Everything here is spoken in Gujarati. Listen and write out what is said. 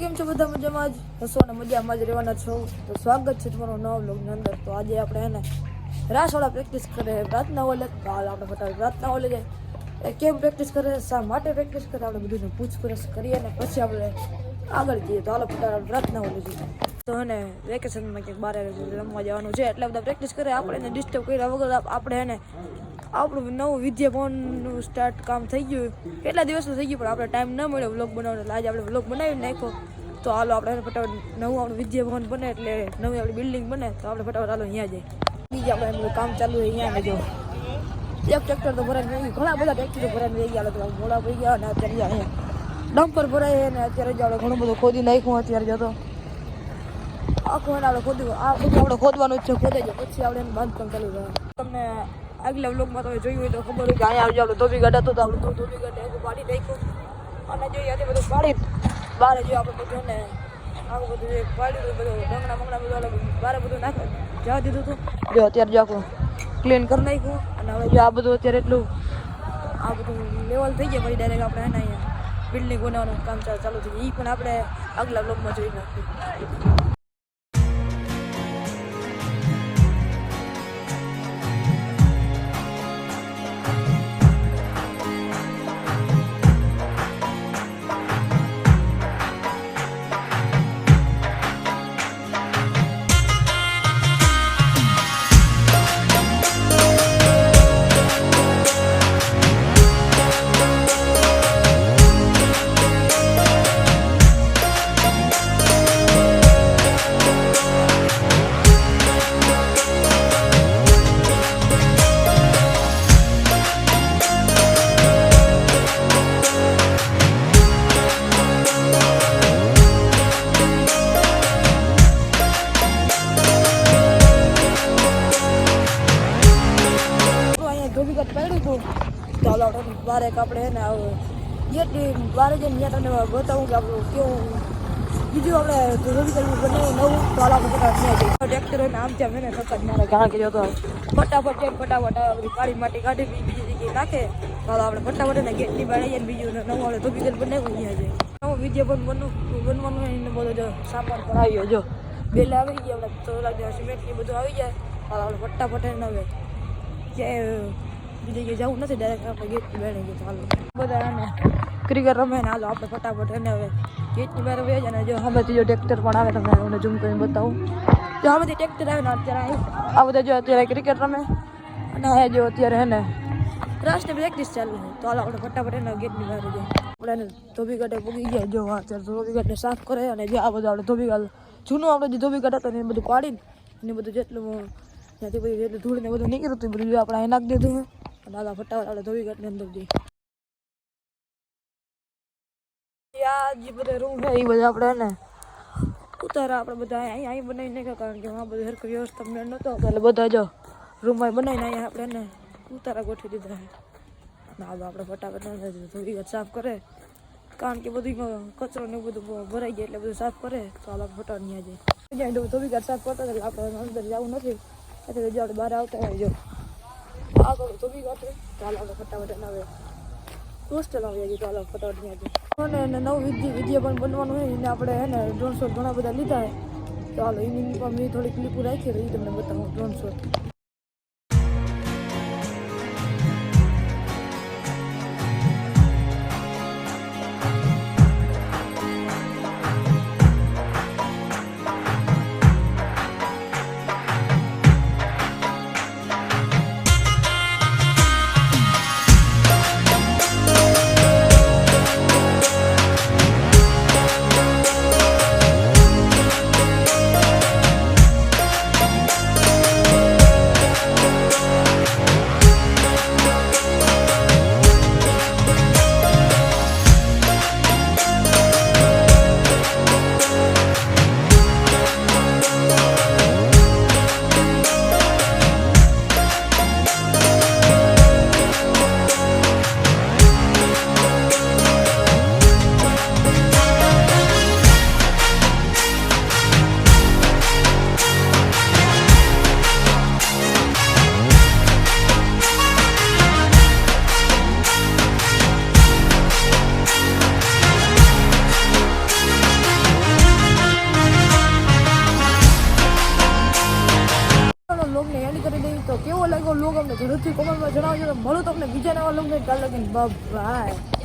કેમ છો બધા મજામાં જ? હસો અને મજામાં જ રહેવાના છો. તો સ્વાગત છે નવ નવા બ્લોગની અંદર. તો આજે આપણે એને રાસવાળા પ્રેક્ટિસ કરે, પ્રાર્થના ઓલે તો હાલ આપણે ફટાફટ પ્રાર્થના ઓલે જાય એ કેમ પ્રેક્ટિસ કરે, શા માટે પ્રેક્ટિસ કરે, આપણે બધું પૂછપરછ કરીએ અને પછી આપણે આગળ જઈએ. તો હાલો ફટાફટ પ્રાર્થના ઓલે જઈએ તો એને વેકેશનમાં ક્યાંક બહાર રમવા જવાનું છે, એટલે બધા પ્રેક્ટિસ કરે. આપણે એને ડિસ્ટર્બ કર્યા વગર આપણે એને આપણું નવું વિદ્યાભવનનું સ્ટાર્ટ કામ થઈ ગયું. કેટલા દિવસનું થઈ ગયું પણ આપણે ટાઈમ ન મળ્યો વ્લોગ બનાવવાનો. એટલે આજે આપણે વ્લોગ બનાવી નાખ્યો. તો હાલો આપણે ફટાફટ નવું આપણું વિદ્યાભવન બને એટલે નવી આપણી બિલ્ડિંગ બને. તો આપણે ફટાફટ હાલો અહીંયા જઈએ. બીજા આપણે કામ ચાલુ હોય અહીંયા ને જો. એક ટ્રેક્ટર તો ભરાઈ નહીં ઘણા બધા ટ્રેક્ટરો ભરાઈને વહી ગયા. તો મોડા પડી ગયા અને અત્યારે અહીંયા ડમ્પર ભરાય અને અત્યારે જો આપણે ઘણું બધું ખોદી નાખ્યું અત્યારે જતો આખું આપણે ખોદવું આ બધું આપણે ખોદવાનું જ છે, ખોદાઈ જાય પછી આપણે એનું બાંધકામ ચાલુ રહે તમને આગલા વ્લોગમાં તમે જોયું હોય તો ખબર હોય કે અહીંયા આવજો. આપણે ધોબી ગઢ હતો તો આપણે ધોબી ગઢ એવું પાડી નાખ્યું. અને જોઈએ આજે બધું પાડી બહાર જો આપણે બધું ને આવું બધું જે પાડ્યું બધું ડંગણા મંગણા બધું અલગ બહાર બધું નાખે. જવા દીધું હતું. જો અત્યારે જો આખું ક્લીન કરી નાખ્યું. અને હવે જો આ બધું અત્યારે એટલું આ બધું લેવલ થઈ ગયા પછી ડાયરેક્ટ આપણે એના અહીંયા બિલ્ડિંગ બનાવવાનું કામ ચાલુ ચાલુ થઈ ગયું. એ પણ આપણે આગલા બ્લોગમાં જોઈ નાખ્યું ધોબીઘાટ પડ્યું હતું ચાલો આપણે બારે આપણે એને જેટલી બારે જઈને ત્યાં તમને બતાવું કે આપણું કેવું બીજું આપણે ધોબીઘાટ બનાવ્યું નવું તો હાલ ટ્રેક્ટર ને આમ ત્યાં એને સખત મારે કારણ કે જો તો ફટાફટ જઈને ફટાફટ બધી કાળી માટી કાઢી બીજી જગ્યાએ નાખે. તો હાલો આપણે ફટાફટ એને ગેટની બહાર આવીએ ને બીજું નવું આપણે બીજું બનાવ્યું અહીંયા છે નવું વીડિયો પણ બનવું, બનવાનું એને બધો જો સામાન પણ આવ્યો જો બેલ આવી ગયા આપણે તો લાગે સિમેન્ટ ને બધું આવી જાય. હાલ ફટાફટ નવે કે બીજે ક્યાંય જવું નથી ડાયરેક્ટ આપણે ગેટની બહાર ગયું ચાલો. બધા એને ક્રિકેટ રમે ને હાલો આપણે ફટાફટ એને હવે ગેટની બહાર વહી જાય ને જો હવેથી જો ટ્રેક્ટર પણ આવે તમે મને ઝૂમ કરીને બતાવું. જો હવેથી ટ્રેક્ટર આવે ને અત્યારે આ બધા જો અત્યારે ક્રિકેટ રમે અને આ જો અત્યારે એને રાષ્ટ્રીય પ્રેક્ટિસ ચાલુ છે. તો હાલો આપણે ફટાફટ એના ગેટની બહાર જઈએ. આપણે એને ધોબી કાઢે પૂગી ગયા જો અત્યારે ધોબી કાઢને સાફ કરે અને જે આ બધું આપણે ધોબી કાઢ જૂનું આપણે જે ધોબી કાઢ હતો ને એ બધું પાડીને એને બધું જેટલું ત્યાંથી બધું જેટલું ધૂળને બધું નીકળ્યું હતું બધું આપણે નાખી દીધું અને ફટાફટ આપણે ધોબી કાઢની અંદર જઈએ. આ જે બધા રૂમ છે, એ બધા આપણે ને ઉતારા આપણે બધા. અહીંયા અહીં બનાવી નાખ્યા કારણ કે આ બધું હરખી વ્યવસ્થા અમને નહોતો એટલે બધા જો રૂમમાં બનાવીને અહીંયા એને ઉતારા ગોઠવી દીધા ના આપણે ફટાફટ ધોબી સાફ કરે. કારણ કે બધું કચરો ને બધું ભરાઈ જાય એટલે બધું સાફ કરે. તો આપણે ફટાફટ ત્યાં જઈએ. ધોબી કાઢ સાફ કરતા એટલે આપણે અંદર જવું નથી. એટલે જો આપણે બહાર આવતા હોય જો. આગળ ધોબી કાઢ ચાલો આપણે ફટાફટ હવે હોસ્ટેલ આવી જઈએ ચાલો ફટાફટ ત્યાં જઈએ અને નવું વિદ્યા વિદ્યા પણ બનવાનું હોય, એને આપણે હે ને ડ્રોન ઘણા બધા લીધા છે ચાલો, એની મેં થોડી ક્લિપો રાખી રહી તમને બતાવું ડ્રોન વ્લોગને એન્ડ કરી દઈએ તો કેવો લાગ્યો લોકો અમને જરૂરથી કોમેન્ટમાં જણાવજો મળો તમને બીજા નવા લોકો કાલ લગીને બાય.